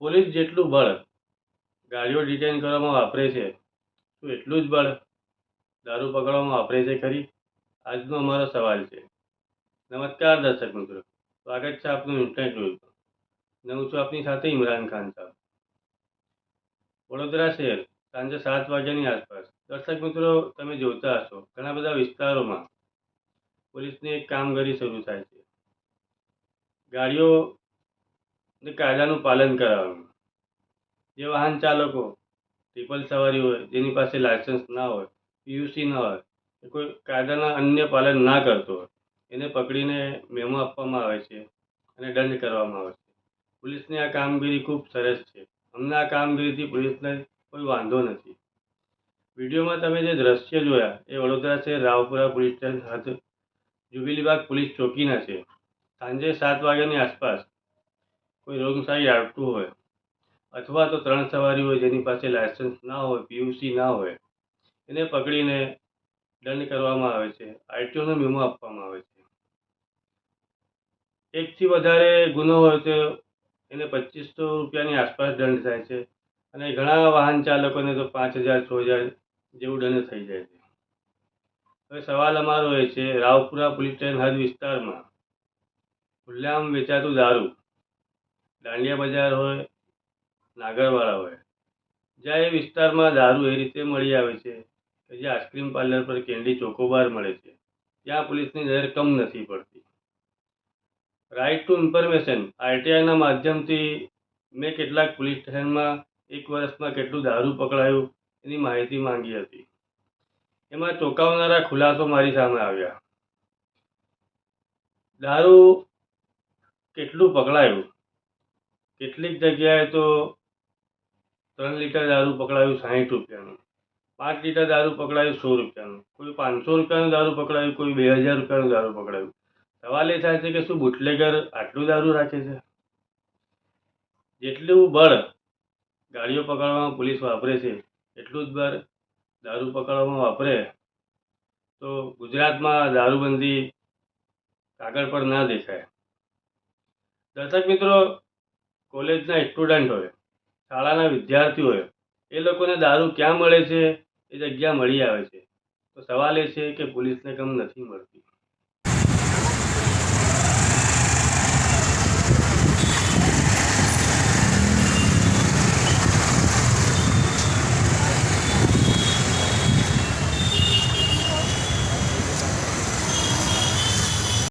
Police જેટલું બળ ગાડીઓ ડિટેન કરવામાં વાપરે છે શું એટલું જ બળ દારૂ પકડવામાં વાપરે છે ખરી? આજનો અમારો સવાલ છે. નમસ્કાર દર્શક મિત્રો, સ્વાગત છે આપનું ઇન્ટરનેટ ન્યૂઝમાં હું છું આપની સાથે ઇમરાન ખાન સાહેબ. વડોદરા શહેર, સાંજે સાત વાગ્યાની આસપાસ. દર્શક મિત્રો, તમે જોતા હશો, ઘણા બધા વિસ્તારોમાં પોલીસની એક કામગીરી શરૂ થાય છે. ગાડીઓ ને કાયદાનું પાલન કરાવવાનું. જે વાહન ચાલકો ટ્રિપલ સવારી હોય, જેની પાસે લાયસન્સ ના હોય પીયુસી ના હોય કે કોઈ કાયદાના અન્ય પાલન ના કરતો હોય, એને પકડીને મેમો આપવામાં આવે છે અને દંડ કરવામાં આવે છે. પોલીસની આ કામગીરી ખૂબ સરસ છે. અમને આ કામગીરીથી પોલીસને કોઈ વાંધો નથી. વિડીયોમાં તમે જે દ્રશ્ય જોયા, એ વડોદરા છે રાવપુરા પોલીસ સ્ટેશન ખાતે જુબીલીબાગ પોલીસ ચોકીના છે. સાંજે સાત વાગ્યાની આસપાસ કોઈ રોંગ સાઈડ આવતું હોય અથવા તો ત્રણ સવારી હોય જેની પાસે લાયસન્સ ના હોય પીયુસી ના હોય, એને પકડીને દંડ કરવામાં આવે છે. આરટીઓનો મેમો આપવામાં આવે છે. એકથી વધારે ગુનો હોય તો એને પચીસો રૂપિયાની આસપાસ દંડ થાય છે અને ઘણા વાહન ચાલકોને તો પાંચ હજાર, છ હજાર જેવું દંડ થઈ જાય છે. હવે સવાલ અમારો એ છે, રાવપુરા પોલીસ સ્ટેશન હદ વિસ્તારમાં ખુલ્લામ વેચાતું દારૂ દાંડિયા બજાર હોય નાગરવાળા હોય. જ્યાં એ વિસ્તારમાં દારૂ એ રીતે મળી આવે છે કે જે આઈસ્ક્રીમ પાર્લર પર કેન્ડી ચોકોબાર મળે છે. ત્યાં પોલીસની નજર કમ નથી પડતી. રાઇટ ટુ ઇન્ફોર્મેશન આરટીઆઈના માધ્યમથી મેં કેટલાક પોલીસ સ્ટેશનમાં એક વર્ષમાં કેટલું દારૂ પકડાયું એની માહિતી માંગી હતી. એમાં ચોંકાવનારા ખુલાસો મારી સામે આવ્યા. દારૂ કેટલું પકડાયું? કેટલીક જગ્યાએ તો ત્રણ લીટર દારૂ પકડાયું સાહીઠ રૂપિયાનું, પાંચ લીટર દારૂ પકડાયું સો રૂપિયાનું, કોઈ પાંચસો રૂપિયાનું દારૂ પકડાયું, કોઈ બે હજાર રૂપિયાનું દારૂ પકડાયું. સવાલ એ થાય છે કે શું બુટલેગર આટલું દારૂ રાખે છે? જેટલું બળ ગાડીઓ પકડવામાં પોલીસ વાપરે છે, એટલું જ બળ દારૂ પકડવામાં વાપરે, તો ગુજરાતમાં દારૂબંધી કાગળ પર ના દેખાય. દર્શક મિત્રો કોલેજના સ્ટુડન્ટ હોય, શાળાના વિદ્યાર્થીઓ હોય, એ લોકોને દારૂ ક્યાં મળે છે? એ જગ્યા મળી આવે છે. તો સવાલ એ છે કે પોલીસને કેમ નથી મળતી?